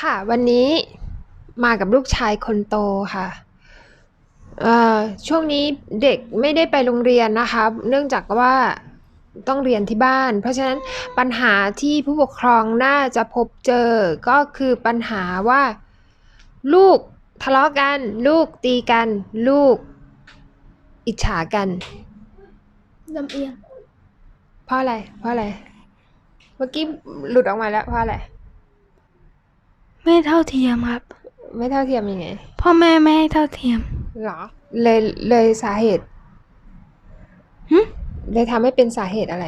ค่ะ วันนี้มากับลูกชายคนโตค่ะเอ่อช่วงนี้เด็กไม่ได้ไปโรงเรียนนะคะ เนื่องจากว่าต้องเรียนที่บ้าน เพราะฉะนั้นปัญหาที่ผู้ปกครองน่าจะพบเจอก็คือปัญหาว่า ลูกทะเลาะกัน ลูกตีกัน ลูกอิจฉากันลำเอียงเพราะอะไรเพราะอะไร เมื่อกี้หลุดออกมาแล้วเพราะอะไร ไม่เท่าเทียมครับ ไม่เท่าเทียมยังไง พ่อแม่ไม่ให้เท่าเทียมหรอ เลยเลยสาเหตุหึเลยทำให้เป็นสาเหตุอะไร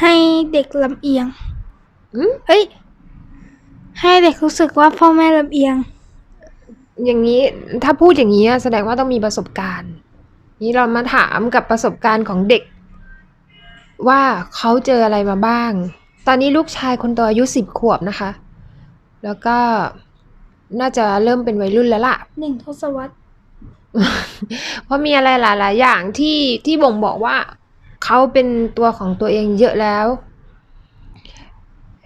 ให้เด็กลำเอียงอืมเฮ้ย ให้เด็กรู้สึกว่าพ่อแม่ลำเอียง อย่างนี้ถ้าพูดอย่างนี้อะแสดงว่าต้องมีประสบการณ์ นี้เรามาถามกับประสบการณ์ของเด็ก ว่าเขาเจออะไรมาบ้าง ตอนนี้ลูกชายคนโตอายุสิบขวบนะคะ แล้วก็น่าจะเริ่มเป็นวัยรุ่นแล้วล่ะ หนึ่งทศวรรษ เพราะมีอะไรหลาย ๆ อย่างที่ที่บ่งบอกว่า เขาเป็นตัวของตัวเองเยอะแล้ว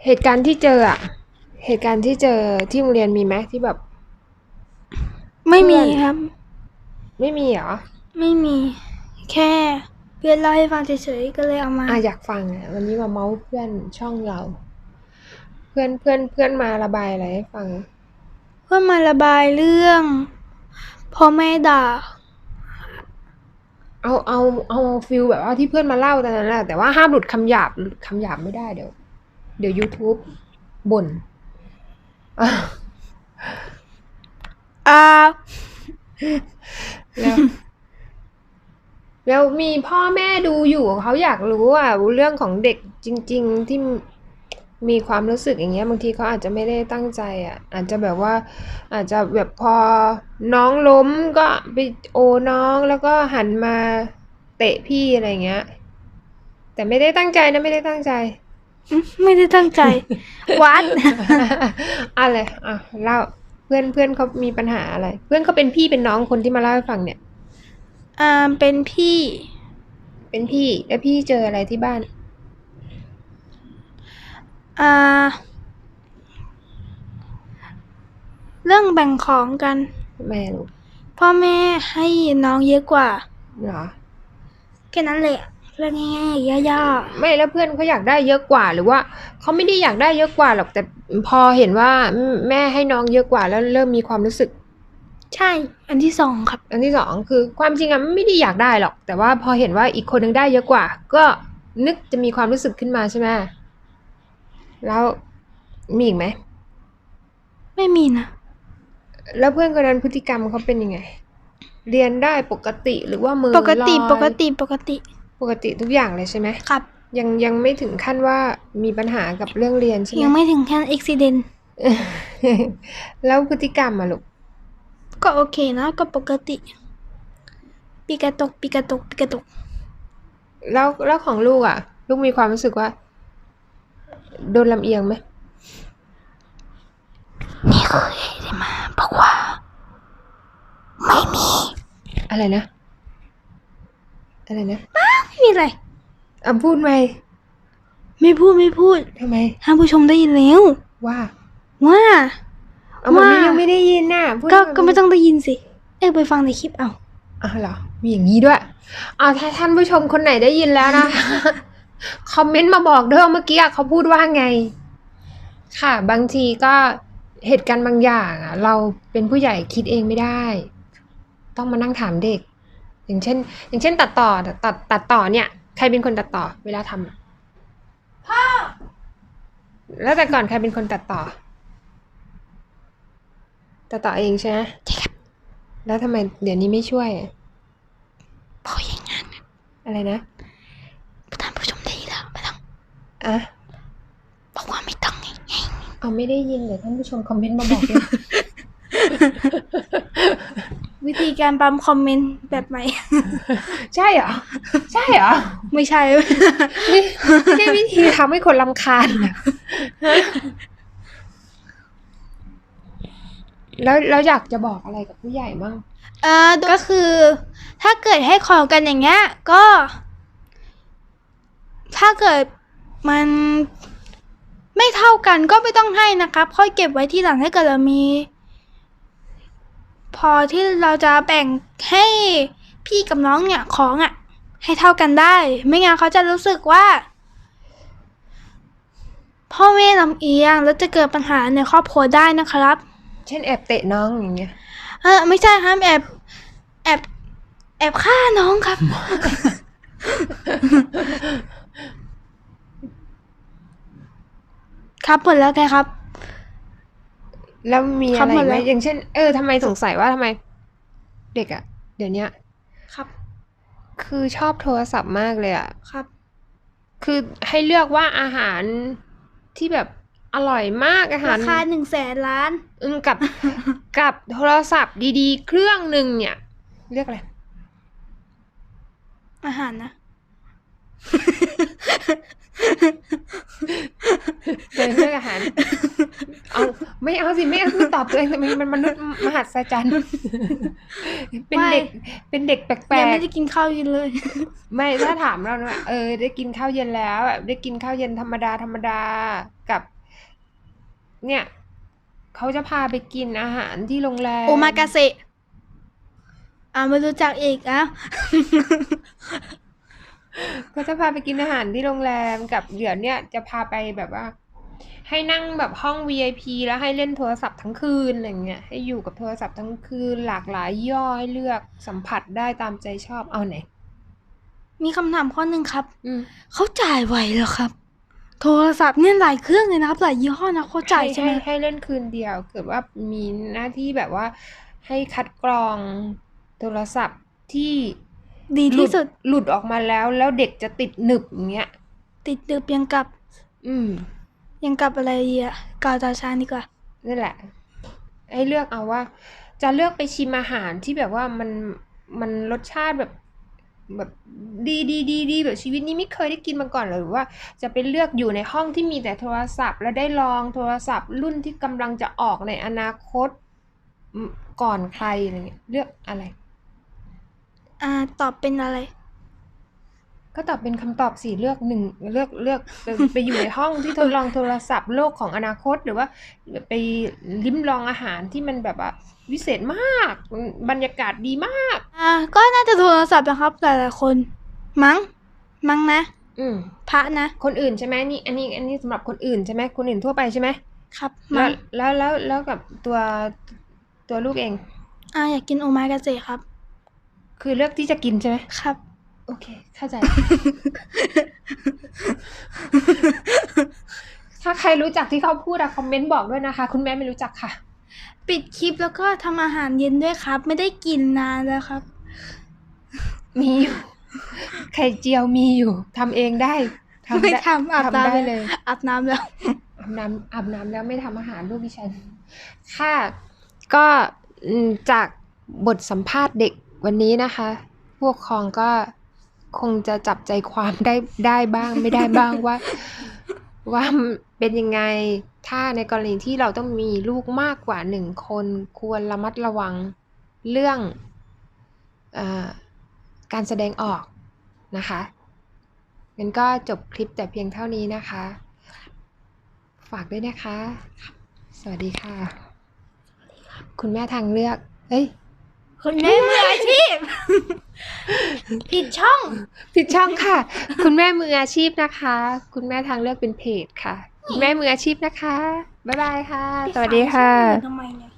เหตุการณ์ที่เจออะเหตุการณ์ที่เจอที่โรงเรียนมีไหมที่แบบ ไม่มีเพื่อนครับ ไม่มีเหรอ ไม่มี แค่เพื่อนเล่าให้ฟังเฉยๆก็เลยเอามา อะอยากฟังอะวันนี้มาเมาส์เพื่อนช่องเราเพื่อนเพื่อนเพื่อนมาระบายอะไรให้ฟัง เพื่อมาระบายเรื่องพ่อแม่ด่า เอาเอาเอาฟิลแบบว่าที่เพื่อนมาเล่าตอนนั้นแหละแต่ว่าห้ามหลุดคำหยาบหลุดคำหยาบไม่ได้เดี๋ยว เดี๋ยว YouTube บ่นอะอ่าแล้วแล้วมีพ่อแม่ดูอยู่เขาอยากรู้อะเรื่องของเด็กจริง ๆ ที่ มีความรู้สึกอย่างเงี้ยบางทีเขาอาจจะไม่ได้ตั้งใจอะอาจจะแบบว่า อาจจะแบบพอน้องล้มก็ไปโอน้องแล้วก็หันมาเตะพี่อะไรเงี้ย แต่ไม่ได้ตั้งใจนะไม่ได้ตั้งใจไม่ได้ตั้งใจ วัดอะไรอะเล่าเพื่อนเพื่อนเขามีปัญหาอะไร เพื่อนเขาเป็นพี่เป็นน้องคนที่มาเล่าให้ฟังเนี่ยอ่าเป็นพี่ เป็นพี่แล้วพี่เจออะไรที่บ้าน อ่า เรื่องแบ่งของกัน แม่ลูกพ่อแม่ให้น้องเยอะกว่า เหรอ แค่นั้นแหละเรื่องง่ายๆย่าไม่แล้วเพื่อนเขาอยากได้เยอะกว่าหรือว่าเขาไม่ได้อยากได้เยอะกว่าหรอกแต่พอเห็นว่าแม่ให้น้องเยอะกว่าแล้วเริ่มมีความรู้สึก ๆ ใช่ อันที่สองครับ อันที่สองคือความจริงอะไม่ได้อยากได้หรอก แต่ว่าพอเห็นว่าอีกคนนึงได้เยอะกว่า ก็นึกจะมีความรู้สึกขึ้นมาใช่ไหม แล้วมีอีกไหม ไม่มีนะ แล้วเพื่อนคนนั้นพฤติกรรมเขาเป็นยังไง เรียนได้ปกติหรือว่ามือปกติลอยปกติปกติปกติทุกอย่างเลยใช่ไหมครับ ยังยังไม่ถึงขั้นว่ามีปัญหากับเรื่องเรียนใช่ไหมยังไม่ถึงขั้นอุบิเหตุแล้วพฤติกรรมอะลูกก็โอเคนะ ก็ปกติปีกระตกปีกระตกปีกระตก แล้วแล้วของลูกอะลูกมีความรู้สึกว่า โดนลำเอียงไหมนี่คือเอเดมาบอกว่า ไม่มี อะไรนะ อะไรนะไม่มีอะไรอะพูดไหมไม่พูดไม่พูดทำไมท่านผู้ชมได้ยินแล้วว่า ว่าเอามันว่ายัยังไม่ได้ยินน่ะพูดก็ทำก็ไม่ต้องได้ยินสิ เอ้ยไปฟังในคลิปเอาอะเหรอมีอย่างนี้ด้วยอ่าถ้าท่านผู้ชมคนไหนได้ยินแล้วนะ คอมเมนต์มาบอกด้วยว่าเมื่อกี้อะเขาพูดว่าไง ค่ะ บางทีก็เหตุการณ์บางอย่างอะเราเป็นผู้ใหญ่คิดเองไม่ได้ ต้องมานั่งถามเด็ก อย่างเช่น อย่างเช่น ตัดต่อตัดตัดต่อเนี่ย ใครเป็นคนตัดต่อ เวลาทำอะพ่อแล้วแต่ก่อนใครเป็นคนตัดต่อ ตัดต่อเองใช่ไหมใช่ครับแล้วทำไมเดี๋ยวนี้ไม่ช่วยอะพออย่างงั้นอะไรนะ ท่านผู้ชมได้ยินแล้วไม่ต้อง อะบอกว่าไม่ต้องไงไงเอาไม่ได้ยินเดี๋ยวท่านผู้ชมคอมเมนต์มาบอกด้วยวิธีการปั๊มคอมเมนต์แบบใหม่ ใช่เหรอ ใช่เหรอ ไม่ใช่นี่นี่วิธีทำให้คนรำคาญเหรอฮะแล้วแล้วอยากจะบอกอะไรกับผู้ใหญ่บ้างเออก็คือ ถ้าเกิดให้ของกันอย่างเงี้ย ก็ ถ้าเกิด มันไม่เท่ากันก็ไม่ต้องให้นะครับ ค่อยเก็บไว้ที่หลังถ้าเกิดเรามี พอที่เราจะแบ่งให้พี่กับน้องเนี่ยของอะ่ะ ให้เท่ากันได้ ไม่งั้นเขาจะรู้สึกว่า พ่อแม่ลำเอียงแล้วจะเกิดปัญหาในครอบครัวได้นะครับ เช่นแอบเตะน้องอย่างเงี้ย เออไม่ใช่ครับแอบแอบแอบฆ่าน้องครับ ครับหมดแล้วไงครับ แล้วมีครัอะบไรหมดไหแล้มวอย่างเช่น เออทำไมสงสัยว่าทำไม เด็กอะเดี๋ยวเนี้ย ครับคือชอบโทรศัพท์มากเลยอะครับ คือให้เลือกว่าอาหารที่แบบอร่อยมากอาหาร ราคาหนึ่งแสนล้าน อืมกับ กับโทรศัพท์ดีๆ เครื่องหนึ่งเนี่ยเลือกอะไร อาหารนะเลยเลือกอาหารเอาไม่เอาสิไม่เอาไม่ตอบตัวเองทำไมมันมนุษย์มหัศจรรย์เป็นเด็กเป็นเด็กแปลยังกไม่ได้กินข้าวเย็นเลยๆไม่ถ้าถามเราเนี่ยเออ ได้กินข้าวเย็นแล้วแบบได้กินข้าวเย็นธรรมดาธรรมดากับ เนี่ยเขาจะพาไปกินอาหารที่โรงแรมโอมากาเสะอ่าไม่รู้จักอีกอะก็จะพาไปกินอาหารที่โรงแรมกับเดี๋ยวเนี่ยจะพาไปแบบว่า ให้นั่งแบบห้อง VIP แล้วให้เล่นโทรศัพท์ทั้งคืนอะไรเงี้ยให้อยู่กับโทรศัพท์ทั้งคืน หลากหลายย่อให้เลือกสัมผัสได้ตามใจชอบเอาไหน มีคำถามข้อหนึ่งครับ อืม เขาจ่ายไหวเหรอครับ โทรศัพท์เนี่ยหลายเครื่องเลยนะครับ หลายยี่ห้อนะเขาจ่ายใช่ไหมให้ให้เล่นคืนเดียว เกิดว่ามีหน้าที่แบบว่า ให้คัดกรองโทรศัพท์ที่ดีที่สุดหลุดหลุดออกมาแล้ว แล้วเด็กจะติดหนึบอย่างเงี้ย ติดดึบยังกับ อืม ยังกับอะไรดีอะกาวตาชาดีกว่า นั่นแหละ ให้เลือกเอาว่า จะเลือกไปชิมอาหารที่แบบว่ามันมันรสชาติแบบแบบดีดีดีดีแบบชีวิตนี้ไม่เคยได้กินมาก่อนเลยหรือว่าจะไปเลือกอยู่ในห้องที่มีแต่โทรศัพท์ แล้วได้ลองโทรศัพท์ รุ่นที่กำลังจะออกในอนาคตอืมก่อนใครอะไรเงี้ยเลือกอะไร อ่าตอบเป็นอะไร ก็ตอบเป็นคำตอบสี่เลือกหนึ่งเลือกเลือกไปไปอยู่ในห้องที่ทดลองโทรศัพท์โลกของอนาคตหรือว่าไปลิ้มลองอาหารที่มันแบบว่าวิเศษมาก บรรยากาศดีมาก อ่า ก็น่าจะโทรศัพท์นะครับหลายๆคนมั้งมั้งนะ อืมพระนะ คนอื่นใช่ไหมนี่ อันนี้อันนี้สำหรับคนอื่นใช่ไหมคนอื่นทั่วไปใช่ไหมครับแล้มั้วงแล้วแล้วแล้วกับตัวตัวลูกเอง อ่าอยากกินโอมากาเสะครับ คือเลือกที่จะกินใช่ไหมครับ โอเค เข้าใจ ถ้าใครรู้จักที่เขาพูดอะคอมเมนต์บอกด้วยนะคะ คุณแม่ไม่รู้จักค่ะ ปิดคลิปแล้วก็ทำอาหารเย็นด้วยครับ ไม่ได้กินนานแล้วครับ มีอยู่ไข่เจียวมีอยู่ทำเองได้ไม่ได้ทำอาบทำได้น้ำเลยอาบน้ำแล้วอาบน้ำอาบน้ำแล้วไม่ทำอาหารลูกดิฉัน ค่ะ ก็อืมจากบทสัมภาษณ์เด็กวันนี้นะคะพวกครองก็ คงจะจับใจความได้ได้บ้างไม่ได้บ้างว่า ว่าเป็นยังไงถ้าในกรณีที่เราต้องมีลูกมากกว่าหนึ่งคนควรระมัดระวังเรื่องอการแสดงออกนะคะงั้นก็จบคลิปแต่เพียงเท่านี้นะคะ ฝากด้วยนะคะ สวัสดีค่ะ คุณแม่ทางเลือก เอ้ย คนแม่มืออาชีพ ผิดช่อง ผิดช่องค่ะ คุณแม่มืออาชีพนะคะ คุณแม่ทางเลือกเป็นเพจค่ะ คุณแม่มืออาชีพนะคะ บ๊ายบายค่ะ สวัสดีค่ะ ทำไมเนี่ย